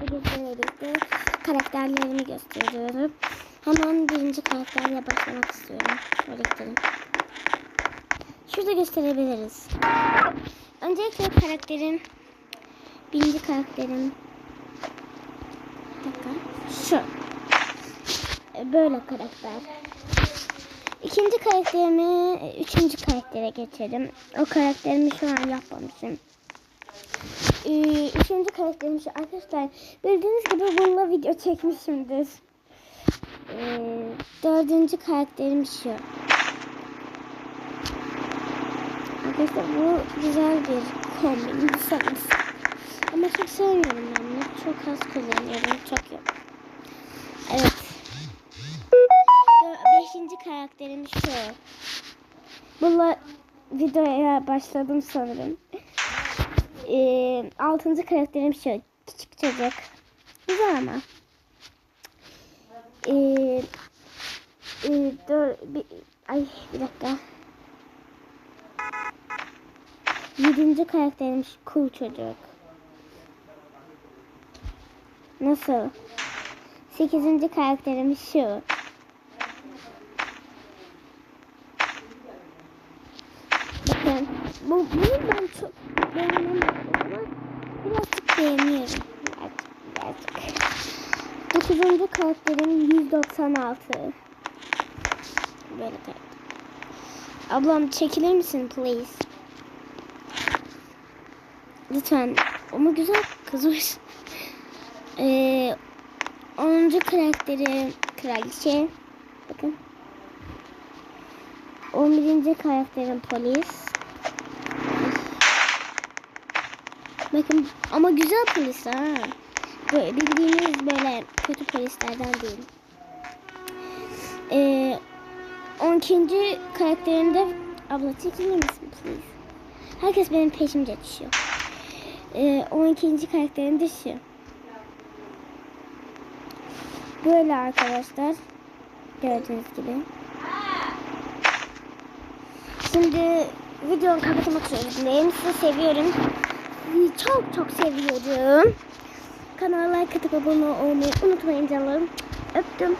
Gösterebilirse karakterlerimi gösteriyorum. Hemen birinci karakterle başlamak istiyorum. Şöyle. Şurada gösterebiliriz. Öncelikle karakterim birinci karakterim dakika. Şu. E, Böyle karakter. İkinci karakterimi üçüncü karaktere geçelim. O karakterimi şu an yapmamışım. Ee, üçüncü karakterim şu arkadaşlar. Bildiğiniz gibi bununla video çekmişimdir. Ee, dördüncü karakterim şu. Arkadaşlar bu güzel bir kombin sanırım. Ama çok sevmiyorum ben bunu. Çok az kullanıyorum. Çok yok. Evet. Beşinci karakterim şu. Bununla videoya başladım sanırım. Ee, altıncı karakterim şu. Küçük çocuk. Güzel ama. Ee, e, dur, bir, ay bir dakika. Yedinci karakterim şu cool çocuk. Nasıl? Sekizinci karakterim şu. Bakın. Bu, bunu ben çok beğenemedim ama birazcık beğeniyorum. Birazcık. birazcık. Dokuzuncu karakterim 196. Böyle karakter. Ablam çekilir misin please? Lütfen. Ama güzel kızmış. Ee, 10. karakteri kraliçe. Bakın. 11. karakterim polis. Bakın ama güzel polis ha. Böyle bildiğiniz böyle kötü polislerden değil. Ee, 12. karakterinde abla çekilir misin please? Herkes benim peşimce düşüyor. Ee, 12. karakterinde şu. Böyle arkadaşlar. Gördüğünüz gibi. Şimdi videoyu kapatmak zorundayım. Sizi seviyorum. Çok çok seviyorum. Kanala like atıp abone olmayı unutmayın canlarım. Öptüm.